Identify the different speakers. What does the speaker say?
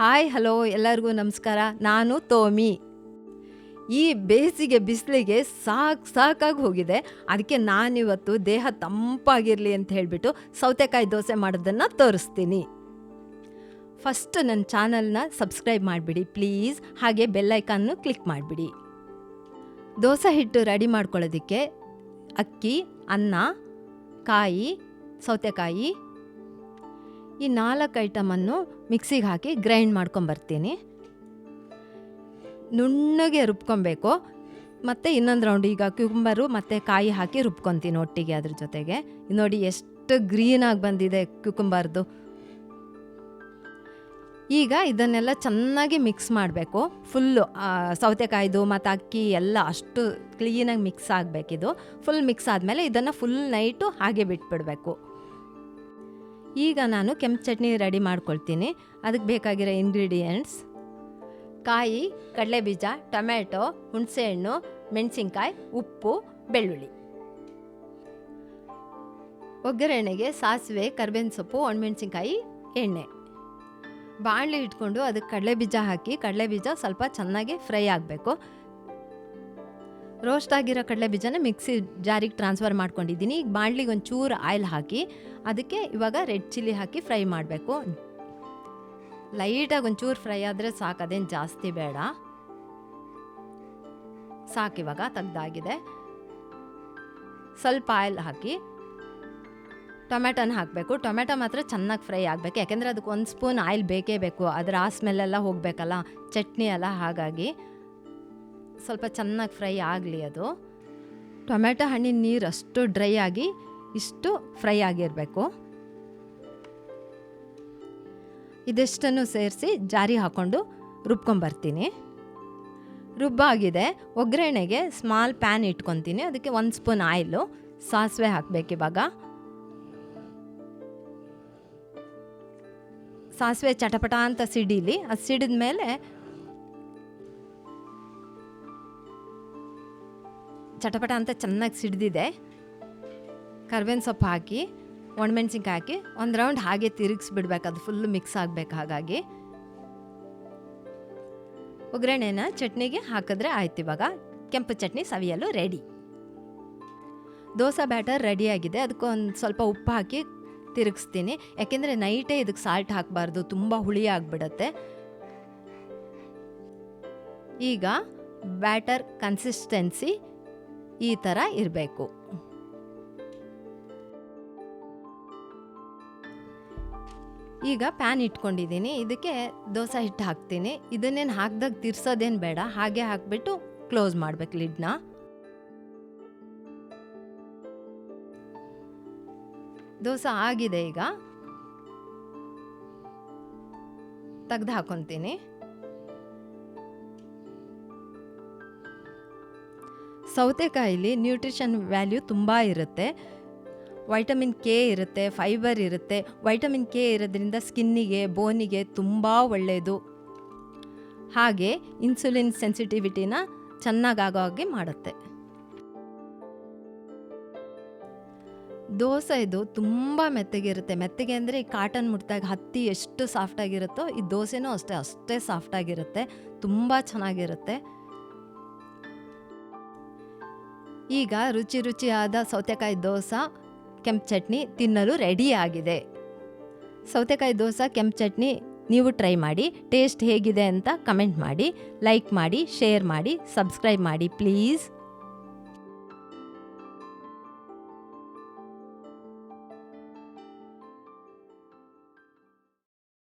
Speaker 1: Hi, hello, ಎಲ್ಲರಿಗೂ ನಮಸ್ಕಾರ. ನಾನು ತೋಮಿ. ಈ ಬೇಸಿಗೆ ಬಿಸಿಲಿಗೆ ಸಾಕ್ ಸಾಕಾಗಿ ಹೋಗಿದೆ. ಅದಕ್ಕೆ ನಾನಿವತ್ತು ದೇಹ ತಂಪಾಗಿರಲಿ ಅಂತ ಹೇಳಿಬಿಟ್ಟು ಸೌತೆಕಾಯಿ ದೋಸೆ ಮಾಡೋದನ್ನು ತೋರಿಸ್ತೀನಿ. ಫಸ್ಟ್ ನನ್ನ ಚಾನಲ್ನ ಸಬ್ಸ್ಕ್ರೈಬ್ ಮಾಡಿಬಿಡಿ, ಪ್ಲೀಸ್. ಹಾಗೆ ಬೆಲ್ಲೈಕನ್ನು ಕ್ಲಿಕ್ ಮಾಡಿಬಿಡಿ. ದೋಸೆ ಹಿಟ್ಟು ರೆಡಿ ಮಾಡ್ಕೊಳ್ಳೋದಕ್ಕೆ ಅಕ್ಕಿ, ಅನ್ನ, ಕಾಯಿ, ಸೌತೆಕಾಯಿ ಈ ನಾಲ್ಕು ಐಟಮನ್ನು ಮಿಕ್ಸಿಗೆ ಹಾಕಿ ಗ್ರೈಂಡ್ ಮಾಡ್ಕೊಂಬರ್ತೀನಿ ನುಣ್ಣಗೆ ರುಬ್ಕೊಬೇಕು ಮತ್ತು ಇನ್ನೊಂದು ರೌಂಡ್ ಈಗ ಕ್ಯೂಕುಂಬರು ಮತ್ತು ಕಾಯಿ ಹಾಕಿ ರುಬ್ಕೊತೀನಿ ಒಟ್ಟಿಗೆ ಅದ್ರ ಜೊತೆಗೆ. ನೋಡಿ ಎಷ್ಟು ಗ್ರೀನಾಗಿ ಬಂದಿದೆ ಕ್ಯೂಕುಂಬರ್ದು. ಈಗ ಇದನ್ನೆಲ್ಲ ಚೆನ್ನಾಗಿ ಮಿಕ್ಸ್ ಮಾಡಬೇಕು. ಫುಲ್ಲು ಸೌತೆಕಾಯ್ದು ಮತ್ತು ಅಕ್ಕಿ ಎಲ್ಲ ಅಷ್ಟು ಕ್ಲೀನಾಗಿ ಮಿಕ್ಸ್ ಆಗಬೇಕಿದು. ಫುಲ್ ಮಿಕ್ಸ್ ಆದಮೇಲೆ ಇದನ್ನು ಫುಲ್ ನೈಟು ಹಾಗೆ ಬಿಟ್ಬಿಡಬೇಕು. ಈಗ ನಾನು ಕೆಂಪು ಚಟ್ನಿ ರೆಡಿ ಮಾಡ್ಕೊಳ್ತೀನಿ. ಅದಕ್ಕೆ ಬೇಕಾಗಿರೋ ಇಂಗ್ರೀಡಿಯೆಂಟ್ಸ್ ಕಾಯಿ, ಕಡಲೆಬೀಜ, ಟೊಮ್ಯಾಟೊ, ಹುಣಸೆಹಣ್ಣು, ಮೆಣಸಿನ್ಕಾಯಿ, ಉಪ್ಪು, ಬೆಳ್ಳುಳ್ಳಿ. ಒಗ್ಗರಣೆಗೆ ಸಾಸಿವೆ, ಕರ್ಬೇವಿನ ಸೊಪ್ಪು, ಒಣಮೆಣಸಿನ್ಕಾಯಿ, ಎಣ್ಣೆ. ಬಾಣಲೆ ಇಟ್ಕೊಂಡು ಅದಕ್ಕೆ ಕಡಲೆಬೀಜ ಹಾಕಿ, ಕಡಲೆಬೀಜ ಸ್ವಲ್ಪ ಚೆನ್ನಾಗಿ ಫ್ರೈ ಆಗಬೇಕು. ರೋಸ್ಟ್ ಆಗಿರೋ ಕಡಲೆ ಬೀಜನ ಮಿಕ್ಸಿ ಜಾರಿಗೆ ಟ್ರಾನ್ಸ್ಫರ್ ಮಾಡ್ಕೊಂಡಿದ್ದೀನಿ. ಈಗ ಬಾಣಲಿಗೆ ಒಂಚೂರು ಆಯಿಲ್ ಹಾಕಿ, ಅದಕ್ಕೆ ಇವಾಗ ರೆಡ್ ಚಿಲ್ಲಿ ಹಾಕಿ ಫ್ರೈ ಮಾಡಬೇಕು. ಲೈಟಾಗಿ ಒಂಚೂರು ಫ್ರೈ ಆದರೆ ಸಾಕು, ಅದೇನು ಜಾಸ್ತಿ ಬೇಡ. ಸಾಕು ಇವಾಗ, ತೆಗ್ದಾಗಿದೆ. ಸ್ವಲ್ಪ ಆಯಿಲ್ ಹಾಕಿ ಟೊಮೆಟೊನ ಹಾಕಬೇಕು. ಟೊಮೆಟೊ ಮಾತ್ರ ಚೆನ್ನಾಗಿ ಫ್ರೈ ಆಗಬೇಕು. ಯಾಕೆಂದರೆ ಅದಕ್ಕೆ ಒಂದು ಸ್ಪೂನ್ ಆಯಿಲ್ ಬೇಕೇ ಬೇಕು. ಅದರ ಆ ಸ್ಮೆಲ್ಲೆಲ್ಲ ಹೋಗಬೇಕಲ್ಲ, ಚಟ್ನಿ ಎಲ್ಲ ಹಾಗಾಗಿ. ಸ್ವಲ್ಪ ಚೆನ್ನಾಗಿ ಫ್ರೈ ಆಗಲಿ ಅದು. ಟೊಮೆಟೊ ಹಣ್ಣಿನ ನೀರು ಅಷ್ಟು ಡ್ರೈ ಆಗಿ ಇಷ್ಟು ಫ್ರೈ ಆಗಿರಬೇಕು. ಇದಿಷ್ಟನ್ನು ಸೇರಿಸಿ ಜಾರಿ ಹಾಕ್ಕೊಂಡು ರುಬ್ಕೊಂಬರ್ತೀನಿ ರುಬ್ಬಾಗಿದೆ ಒಗ್ಗರಣೆಗೆ ಸ್ಮಾಲ್ ಪ್ಯಾನ್ ಇಟ್ಕೊತೀನಿ. ಅದಕ್ಕೆ ಒಂದು ಸ್ಪೂನ್ ಆಯಿಲು. ಸಾಸಿವೆ ಹಾಕಬೇಕು ಇವಾಗ. ಸಾಸಿವೆ ಚಟಪಟ ಅಂತ ಸಿಡಿಲಿ. ಅದು ಸಿಡಿದ ಮೇಲೆ ಚಟಪಟ ಅಂತ ಚೆನ್ನಾಗಿ ಸಿಡಿದಿದೆ. ಕರ್ಬೇವಿನ ಸೊಪ್ಪು ಹಾಕಿ, ಒಣಮೆಣ್ಸಿನ್ಕಾಯಿ ಹಾಕಿ, ಒಂದು ರೌಂಡ್ ಹಾಗೆ ತಿರುಗಿಸ್ಬಿಡ್ಬೇಕು. ಅದು ಫುಲ್ ಮಿಕ್ಸ್ ಆಗಬೇಕು ಹಾಗಾಗಿ. ಒಗ್ಗರಣೆನ ಚಟ್ನಿಗೆ ಹಾಕಿದ್ರೆ ಆಯ್ತು ಇವಾಗ. ಕೆಂಪು ಚಟ್ನಿ ಸವಿಯಲು ರೆಡಿ ದೋಸೆ ಬ್ಯಾಟರ್ ರೆಡಿಯಾಗಿದೆ ಅದಕ್ಕೊಂದು ಸ್ವಲ್ಪ ಉಪ್ಪು ಹಾಕಿ ತಿರುಗಿಸ್ತೀನಿ. ಯಾಕೆಂದರೆ ನೈಟೇ ಇದಕ್ಕೆ ಸಾಲ್ಟ್ ಹಾಕಬಾರ್ದು. ತುಂಬ ಹುಳಿ ಆಗಿಬಿಡತ್ತೆ. ಈಗ ಬ್ಯಾಟರ್ ಕನ್ಸಿಸ್ಟೆನ್ಸಿ ಈ ಥರ ಇರಬೇಕು. ಈಗ ಪ್ಯಾನ್ ಇಟ್ಕೊಂಡಿದ್ದೀನಿ. ಇದಕ್ಕೆ ದೋಸೆ ಹಿಟ್ಟು ಹಾಕ್ತೀನಿ. ಇದನ್ನೇನು ಹಾಕ್ದಾಗ ತಿರ್ಸೋದೇನು ಬೇಡ. ಹಾಗೆ ಹಾಕ್ಬಿಟ್ಟು ಕ್ಲೋಸ್ ಮಾಡ್ಬೇಕು ಲಿಡ್ನ ದೋಸೆ ಆಗಿದೆ ಈಗ. ತೆಗ್ದು ಹಾಕೊತೀನಿ. ಸೌತೆಕಾಯಿಲಿ ನ್ಯೂಟ್ರಿಷನ್ ವ್ಯಾಲ್ಯೂ ತುಂಬ ಇರುತ್ತೆ. ವೈಟಮಿನ್ ಕೆ ಇರುತ್ತೆ, ಫೈಬರ್ ಇರುತ್ತೆ. ವೈಟಮಿನ್ ಕೆ ಇರೋದ್ರಿಂದ ಸ್ಕಿನ್ನಿಗೆ, ಬೋನಿಗೆ ತುಂಬ ಒಳ್ಳೆಯದು ಹಾಗೆ ಇನ್ಸುಲಿನ್ ಸೆನ್ಸಿಟಿವಿಟಿನ ಚೆನ್ನಾಗಾಗೋ ಹಾಗೆ ಮಾಡುತ್ತೆ. ದೋಸೆ ಇದು ತುಂಬ ಮೆತ್ತಗಿರುತ್ತೆ. ಮೆತ್ತಗೆ ಅಂದರೆ ಈ ಕಾಟನ್ ಮುಟ್ದಾಗ ಹತ್ತಿ ಎಷ್ಟು ಸಾಫ್ಟಾಗಿರುತ್ತೋ ಈ ದೋಸೆನೂ ಅಷ್ಟೇ ಅಷ್ಟೇ ಸಾಫ್ಟಾಗಿರುತ್ತೆ ತುಂಬ ಚೆನ್ನಾಗಿರುತ್ತೆ. ಈಗ ರುಚಿ ರುಚಿಯಾದ ಸೌತೆಕಾಯಿ ದೋಸೆ, ಕೆಂಪು ಚಟ್ನಿ ತಿನ್ನಲು ರೆಡಿ ಆಗಿದೆ. ಸೌತೆಕಾಯಿ ದೋಸೆ, ಕೆಂಪು ಚಟ್ನಿ ನೀವು ಟ್ರೈ ಮಾಡಿ ಟೇಸ್ಟ್ ಹೇಗಿದೆ ಅಂತ ಕಮೆಂಟ್ ಮಾಡಿ ಲೈಕ್ ಮಾಡಿ ಶೇರ್ ಮಾಡಿ ಸಬ್ಸ್ಕ್ರೈಬ್ ಮಾಡಿ ಪ್ಲೀಸ್